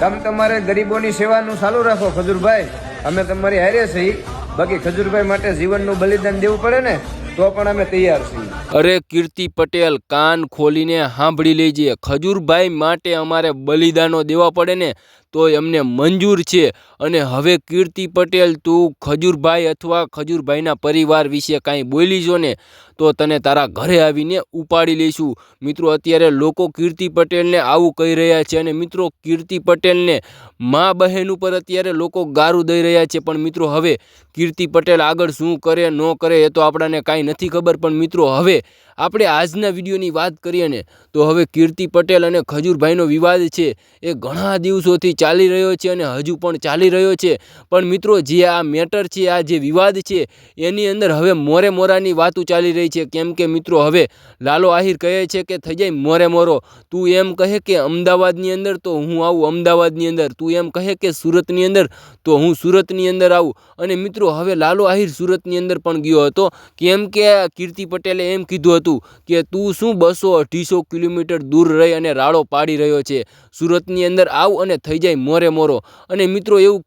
તમે તમારે ગરીબોની સેવાનું ચાલુ રાખો, ખજૂરભાઈ. અમે તમારી હારે છીએ. બાકી ખજૂરભાઈ માટે જીવનનું બલિદાન દેવું પડે ને? તો પણ અમે તૈયાર છીએ. અરે કીર્તિ પટેલ, કાન ખોલીને સાંભળી લેજે. ખજૂરભાઈ માટે અમારે બલિદાનો દેવા પડે ને, તોય અમને મંજૂર છે. અને હવે કીર્તિ પટેલ, તું ખજૂરભાઈ અથવા ખજૂરભાઈના પરિવાર વિશે કાંઈ બોલી છો ને, તો તને તારા ઘરે આવીને ઉપાડી લઈશું. મિત્રો, અત્યારે લોકો કીર્તિ પટેલને આવું કહી રહ્યા છે અને મિત્રો, કીર્તિ પટેલને મા બહેન ઉપર અત્યારે લોકો ગારું દઈ રહ્યા છે. પણ મિત્રો, હવે કીર્તિ પટેલ આગળ શું કરે, ન કરે, એ તો આપણાને કાંઈ નથી ખબર પણ મિત્રો હવે આપણે આજના વિડીયોની વાત કરીએ ને, તો હવે કીર્તિ પટેલ અને ખજૂરભાઈનો વિવાદ છે. એ ઘણા દિવસોથી ચાલી રહ્યો છે અને હજુ પણ ચાલી રહ્યો છે. પણ મિત્રો, જે આ મેટર છે, આ જે વિવાદ છે, એની અંદર હવે મોરે મોરાની વાતો ચાલી રહી છે. કેમ કે મિત્રો, હવે લાલો આહિર કહે છે કે થઈ જાય મોરે મોરો. તું એમ કહે કે અમદાવાદની અંદર તો હું આવું, અમદાવાદની અંદર. તું એમ કહે કે સુરતની અંદર તો હું સુરતની અંદર આવું. અને મિત્રો, હવે લાલો આહિર સુરતની અંદર પણ ગયો હતો. કેમ કે કીર્તિ પટેલે એમ કીધું હતું કે તું શું બસો અઢીસો કિલોમીટર દૂર રહી અને રાડો પાડી રહ્યો છે? સુરતની અંદર આવ અને થઈ જાય મોરે મોરો. અને મિત્રો એવું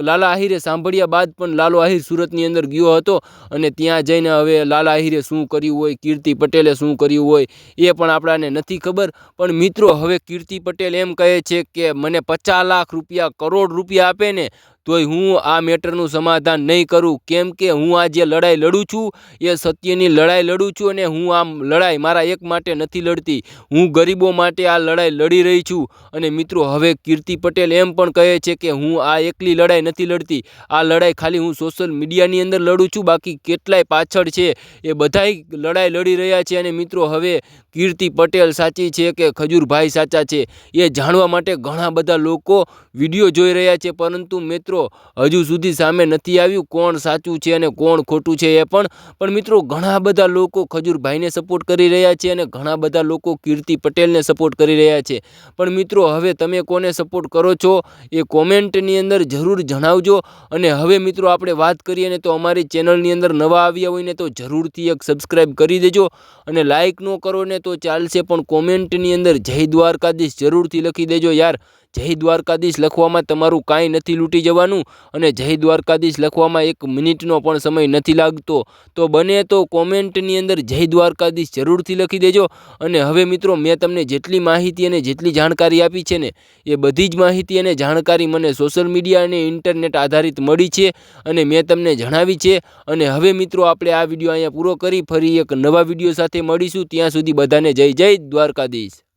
લાલા આહિરે સાંભળ્યા બાદ પણ લાલો આહિર સુરતની અંદર ગયો હતો અને ત્યાં જઈને હવે લાલા આહિરે શું કર્યું હોય, કીર્તિ પટેલે શું કર્યું હોય એ પણ આપણાને નથી ખબર. પણ મિત્રો, હવે કીર્તિ પટેલ એમ કહે છે કે, મને પચાસ લાખ રૂપિયા, કરોડ રૂપિયા આપે ને તોય હું આ મેટરનું સમાધાન નહીં કરું. કેમ કે હું આ જે લડાઈ લડું છું, એ સત્યની લડાઈ લડું છું અને હું આ લડાઈ મારા એક માટે નથી લડતી. હું ગરીબો માટે આ લડાઈ લડી રહી છું. અને મિત્રો, હવે કીર્તિ પટેલ એમ પણ કહે છે કે હું આ એકલી લડાઈ નથી લડતી. આ લડાઈ ખાલી હું સોશિયલ મીડિયાની અંદર લડું છું. બાકી કેટલાય પાછળ છે એ બધાય લડાઈ લડી રહ્યા છે. અને મિત્રો, હવે કીર્તિ પટેલ સાચી છે કે ખજૂરભાઈ સાચા છે? એ જાણવા માટે ઘણા બધા લોકો વીડિયો જોઈ રહ્યા છે. પરંતુ મિત્રો હજુ સુધી સામે નથી આવ્યું કોણ સાચું છે અને કોણ ખોટું છે એ પણ. પણ મિત્રો, ઘણા બધા લોકો ખજૂરભાઈને સપોર્ટ કરી રહ્યા છે અને ઘણા બધા લોકો કીર્તિ પટેલને સપોર્ટ કરી રહ્યા છે. પણ મિત્રો, હવે તમે કોને સપોર્ટ કરો છો એ કોમેન્ટની અંદર જરૂર જણાવજો. અને હવે મિત્રો, આપણે વાત કરીએ ને તો અમારી ચેનલની અંદર નવા આવ્યા હોય ને તો જરૂરથી એક સબસ્ક્રાઈબ કરી દેજો. અને લાઈક ન કરો ને તો ચાલશે પણ કોમેન્ટની અંદર જય દ્વારકાધીશ જરૂરથી લખી દેજો યાર. જય દ્વારકાધીશ લખવામાં તમારું કાંઈ નથી લૂંટી જવાનું અને જય દ્વારકાધીશ લખવામાં એક મિનિટનો પણ સમય નથી લાગતો. તો બને તો કોમેન્ટની અંદર જય દ્વારકાધીશ જરૂરથી લખી દેજો અને હવે મિત્રો મેં તમને જેટલી માહિતી અને જેટલી જાણકારી આપી છે ને એ બધી જ માહિતી અને જાણકારી મને સોશિયલ મીડિયા અને ઇન્ટરનેટ આધારિત મળી છે અને મેં તમને જણાવી છે અને હવે મિત્રો આપણે આ વીડિયો અહીંયા પૂરો કરી ફરી એક નવા વીડિયો સાથે મળીશું. ત્યાં સુધી બધાને જય જય દ્વારકાધીશ.